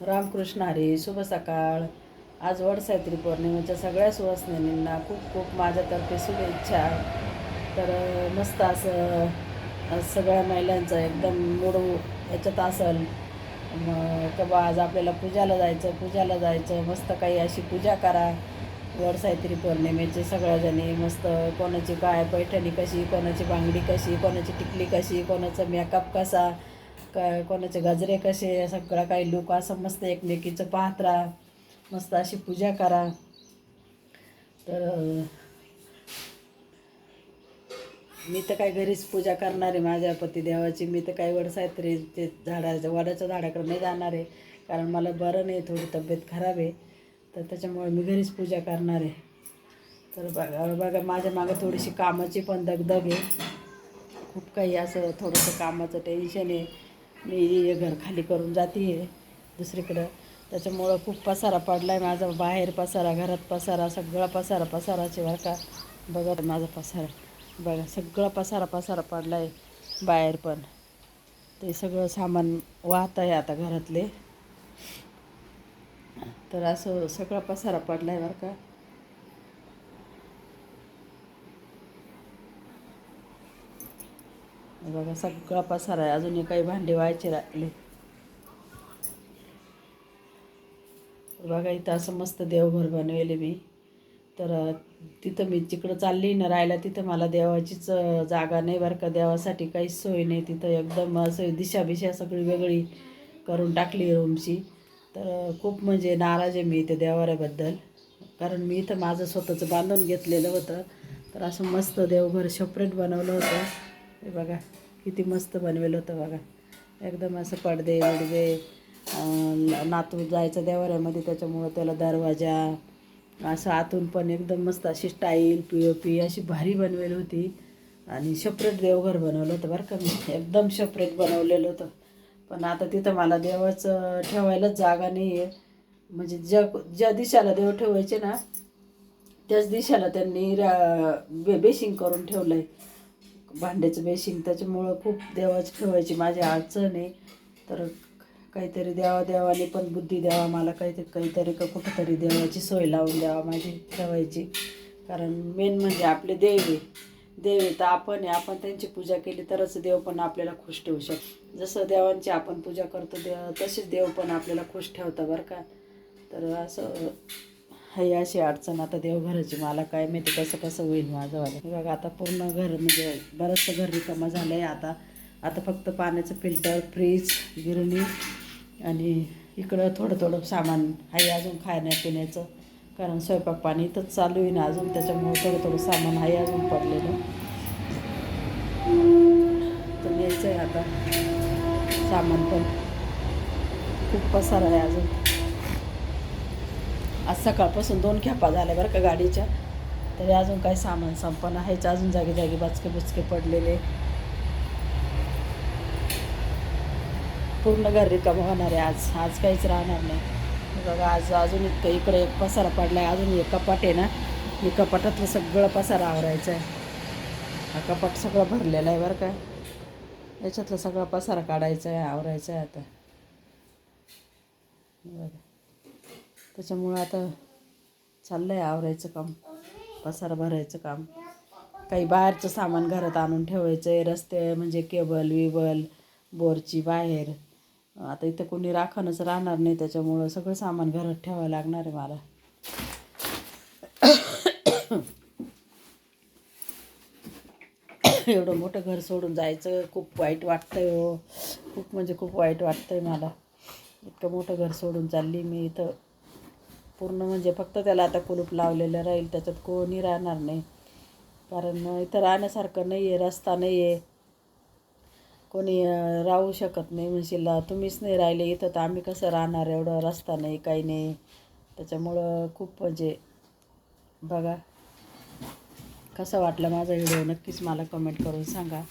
रामकृष्ण हरी शुभ सकाळ. आज वडसावित्री पौर्णिमेच्या सगळ्या सुवासनींना खूप खूप माझ्यातर्फे शुभेच्छा तर मस्त असं सगळ्या महिलांचं एकदम मूड याच्यात असेल. मग बा आज आपल्याला पूजाला जायचं पूजाला जायचं. मस्त काही अशी पूजा करा. वडसावित्री पौर्णिमेची सगळ्याजणी मस्त कोणाची काय पैठणी कशी कोणाची बांगडी कशी कोणाची टिकली कशी कोणाचा मेकअप कसा काय कोणाचे गजरे कसे सगळं काही लोक असं मस्त एकमेकीचं पाहत राहा मस्त अशी पूजा करा. तर मी तर काय घरीच पूजा करणार आहे माझ्या पतीदेवाची मी तर काय वडसावित्री ते झाडाच्या वडाच्या झाडाकडे नाही जाणार आहे. कारण मला बरं नाही थोडी तब्येत खराब आहे. तर त्याच्यामुळे मी घरीच पूजा करणार आहे. तर बघा बघा माझ्या मागं थोडीशी कामाची पण दगदग आहे. खूप काही असं थोडंसं कामाचं टेन्शन आहे. मी हे घर खाली करून जाते आहे दुसरीकडं त्याच्यामुळं खूप पसारा पडला आहे माझा बाहेर पसारा घरात पसारा सगळा पसारा पसाराचे बरं का. बघा माझा पसारा. बघा सगळा पसारा पसारा पडला आहे बाहेर पण. ते सगळं सामान वाहत आहे आता घरातले. तर असं सगळा पसारा पडला आहे बरं का. बघा सगळा पसारा आहे. अजूनही काही भांडे व्हायचे राहिले. बघा इथं असं मस्त देवघर बनवले मी. तर तिथं मी जिकडं चालली ना राहायला तिथं मला देवाचीच जागा नाही बरं का. देवासाठी काहीच सोय नाही. तिथं एकदम असं दिशाबिशा सगळी वेगळी करून टाकली रूमची. तर खूप म्हणजे नाराज आहे मी इथे देवाऱ्याबद्दल. कारण मी इथं माझं स्वतःचं बांधून घेतलेलं होतं. तर असं मस्त देवघर सेपरेट बनवलं होतं. हे बघा किती मस्त बनवेलं होतं बघा. एकदम असं पडदे वडदे नातू जायचं देवाऱ्यामध्ये त्याच्यामुळं त्याला दरवाजा असं आतून पण एकदम मस्त अशी स्टाईल पी ओ पी अशी भारी बनवेली होती. आणि सेपरेट देवघर बनवलं होतं बरं का मी. एकदम सेपरेट बनवलेलं होतं. पण आता तिथं मला देवाचं ठेवायलाच जागा नाही आहे म्हणजे ज्या ज्या दिशाला देव ठेवायचे ना त्याच दिशाला त्यांनी रा- बे बेशिंग करून ठेवलं आहे भांड्याचं बेसिंग त्याच्यामुळं खूप देवाची ठेवायची माझी अडचण आहे. तर काहीतरी देवा देवाने पण बुद्धी द्यावा मला काहीतरी काहीतरी का कुठंतरी देवाची सोय लावून द्यावा माझी ठेवायची. कारण मेन म्हणजे आपले देव आहे. देव आहे तर आपण आहे. आपण त्यांची पूजा केली तरच देव पण आपल्याला खुश ठेवू शकतो. जसं देवांची आपण पूजा करतो देव तसेच देव पण आपल्याला खुश ठेवतं बरं का. तर असं हे अशी अडचण आता देवघराची मला काय माहिती कसं कसं होईल माझं वालं. हे बघा आता पूर्ण घर म्हणजे बरंचसं घर रिकामं झालं आहे आता आता फक्त पाण्याचं फिल्टर फ्रीज गिरणी आणि इकडं थोडं थोडं सामान आहे अजून खाण्यापिण्याचं. कारण स्वयंपाक पाणी इथंच चालू आहे ना अजून त्याच्यामुळे थोडं थोडं सामान आहे अजून पडलेलं. तर न्यायचं आहे आता सामान पण. खूप पसार आहे अजून. आज सकाळपासून दोन खेपा झाल्या बरं का गाडीच्या. तरी अजून काही सामान संपन्न आहेच अजून जागी जागी बचके बुचके पडलेले. पूर्ण घर रिकामं होणार आहे आज. आज काहीच राहणार नाही. बघा आज अजून इतकं इकडे एक पसारा पडला आहे अजून एक कपाट आहे ना हे कपाटातलं सगळं पसारा आवरायचं आहे हा कपाट सगळं भरलेलं आहे बरं का. याच्यातलं सगळा पसारा काढायचा आहे आवरायचा आहे आता. बरं बघा. त्याच्यामुळं आता चाललं आहे आवरायचं काम पसार भरायचं काम. काही बाहेरचं सामान घरात आणून ठेवायचं आहे रस्ते म्हणजे केबल विबल बोरची बाहेर. आता इथं कोणी राखणच राहणार नाही त्याच्यामुळं सगळं सामान घरात ठेवावं लागणार आहे मला. एवढं मोठं घर सोडून जायचं खूप वाईट वाटतंय हो. खूप म्हणजे खूप वाईट वाटतंय मला. इतकं मोठं घर सोडून चालली मी इथं. पूर्ण म्हणजे फक्त त्याला आता कुलूप लावलेलं राहील त्याच्यात कोणी राहणार नाही. कारण इथं राहण्यासारखं नाही आहे रस्ता नाही आहे कोणी राहू शकत नाही म्हणशील तुम्हीच नाही राहिले इथं तर आम्ही कसं राहणार? एवढं रस्ता नाही काही नाही. त्याच्यामुळं खूप म्हणजे बघा. कसं वाटलं माझा व्हिडिओ नक्कीच मला कमेंट करून सांगा.